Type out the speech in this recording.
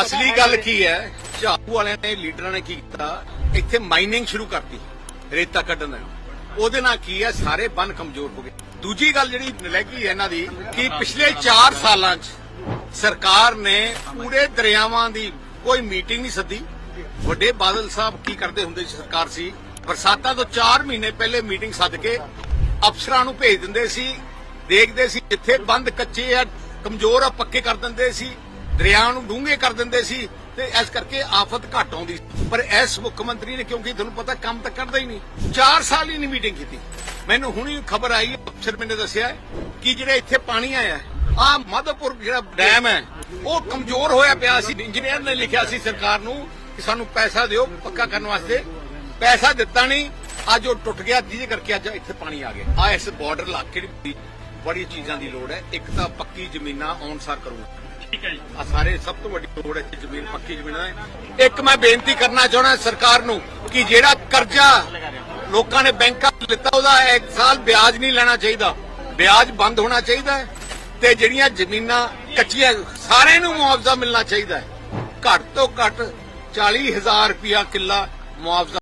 ਅਸਲੀ ਗੱਲ ਕੀ ਹੈ? ਝਾੜੂ ਵਾਲਿਆਂ ਨੇ ਲੀਡਰਾਂ ਨੇ ਕੀ ਕੀਤਾ? ਇੱਥੇ ਮਾਈਨਿੰਗ ਸ਼ੁਰੂ ਕਰਤੀ ਰੇਤਾ ਕੱਢਣ ਦਾ। ਉਹਦੇ ਨਾਲ ਕੀ ਹੈ? ਸਾਰੇ ਬੰਨ ਕਮਜ਼ੋਰ ਹੋ ਗਏ। ਦੂਜੀ ਗੱਲ ਜਿਹੜੀ ਨਲੈਕੀ ਹੈ ਇਹਨਾਂ ਦੀ ਕਿ ਪਿਛਲੇ 4 ਸਾਲਾਂ 'ਚ ਸਰਕਾਰ ਨੇ ਪੂਰੇ ਦਰਿਆਵਾਂ ਦੀ ਕੋਈ ਮੀਟਿੰਗ ਨਹੀਂ ਸੱਦੀ। ਵੱਡੇ ਬਾਦਲ ਸਾਹਿਬ ਕੀ ਕਰਦੇ ਹੁੰਦੇ ਸੀ ਸਰਕਾਰ ਸੀ? ਬਰਸਾਤਾਂ ਤੋਂ 4 ਮਹੀਨੇ ਪਹਿਲੇ ਮੀਟਿੰਗ ਸੱਦ ਕੇ ਅਫਸਰਾਂ ਨੂੰ ਭੇਜ ਦਿੰਦੇ ਸੀ। ਦੇਖਦੇ ਸੀ ਜਿੱਥੇ ਬੰਦ ਕੱਚੇ ਆ ਕਮਜ਼ੋਰ ਆ ਪੱਕੇ ਕਰ ਦਿੰਦੇ ਸੀ। ਦਰਿਆ ਨੂੰ ਡੂੰਘੇ ਕਰ ਦਿੰਦੇ ਸੀ ਤੇ ਇਸ ਕਰਕੇ ਆਫਤ ਘਟ ਆਉਂਦੀ ਸੀ। ਪਰ ਇਸ ਮੁੱਖ ਮੰਤਰੀ ਨੇ ਕਿਉਂਕਿ ਤੁਹਾਨੂੰ ਪਤਾ ਕੰਮ ਤਾਂ ਕਰਦਾ ਹੀ ਨਹੀਂ। 4 ਸਾਲ ਹੀ ਨਹੀਂ ਮੀਟਿੰਗ ਕੀਤੀ। ਮੈਨੂੰ ਹੁਣੀ ਖਬਰ ਆਈ, ਅਫਸਰ ਮੈਨੇ ਦੱਸਿਆ ਕਿ ਜਿਹੜਾ ਇੱਥੇ ਪਾਣੀ ਆਇਆ, ਆ ਮਾਧੋਪੁਰ ਜਿਹੜਾ ਡੈਮ ਹੈ, ਉਹ ਕਮਜ਼ੋਰ ਹੋਇਆ ਪਿਆ ਸੀ। ਇੰਜੀਨੀਅਰ ਨੇ ਲਿਖਿਆ ਸੀ ਸਰਕਾਰ ਨੂੰ ਕਿ ਸਾਨੂੰ ਪੈਸਾ ਦਿਓ ਪੱਕਾ ਕਰਨ ਵਾਸਤੇ। ਪੈਸਾ ਦਿੱਤਾ ਨਹੀਂ, ਅੱਜ ਉਹ ਟੁੱਟ ਗਿਆ, ਜਿਹਦੇ ਕਰਕੇ ਅੱਜ ਇੱਥੇ ਪਾਣੀ ਆ ਗਿਆ। ਆ ਇਸ ਬਾਰਡਰ ਇਲਾਕੇ ਦੀ ਬੜੀ ਚੀਜ਼ਾਂ ਦੀ ਲੋੜ ਹੈ। ਇੱਕ ਤਾਂ ਪੱਕੀ ਜ਼ਮੀਨਾਂ ਆਉਣਸਾਰ ਕਰੂਗਾ। ਆ ਸਾਰੇ ਸਭ ਤੋਂ ਵੱਡੀ ਲੋੜ ਹੈ ਕਿ ਜ਼ਮੀਨ, ਪੱਕੀ ਜ਼ਮੀਨਾਂ ਹੈ। ਇੱਕ ਮੈਂ ਬੇਨਤੀ ਕਰਨਾ ਚਾਹਣਾ ਸਰਕਾਰ ਨੂੰ ਕਿ ਜਿਹੜਾ ਕਰਜ਼ਾ ਲੋਕਾਂ ਨੇ ਬੈਂਕਾਂ ਤੋਂ ਲਿੱਤਾ, ਉਹਦਾ ਇੱਕ ਸਾਲ ਵਿਆਜ ਨਹੀਂ ਲੈਣਾ ਚਾਹੀਦਾ। ਵਿਆਜ ਬੰਦ ਹੋਣਾ ਚਾਹੀਦਾ ਹੈ ਤੇ ਜਿਹੜੀਆਂ ਜ਼ਮੀਨਾਂ ਕੱਚੀਆਂ, ਸਾਰਿਆਂ ਨੂੰ ਮੁਆਵਜ਼ਾ ਮਿਲਣਾ ਚਾਹੀਦਾ ਹੈ। ਘੱਟ ਤੋਂ ਘੱਟ 40000 ਰੁਪਇਆ ਕਿੱਲਾ ਮੁਆਵਜ਼ਾ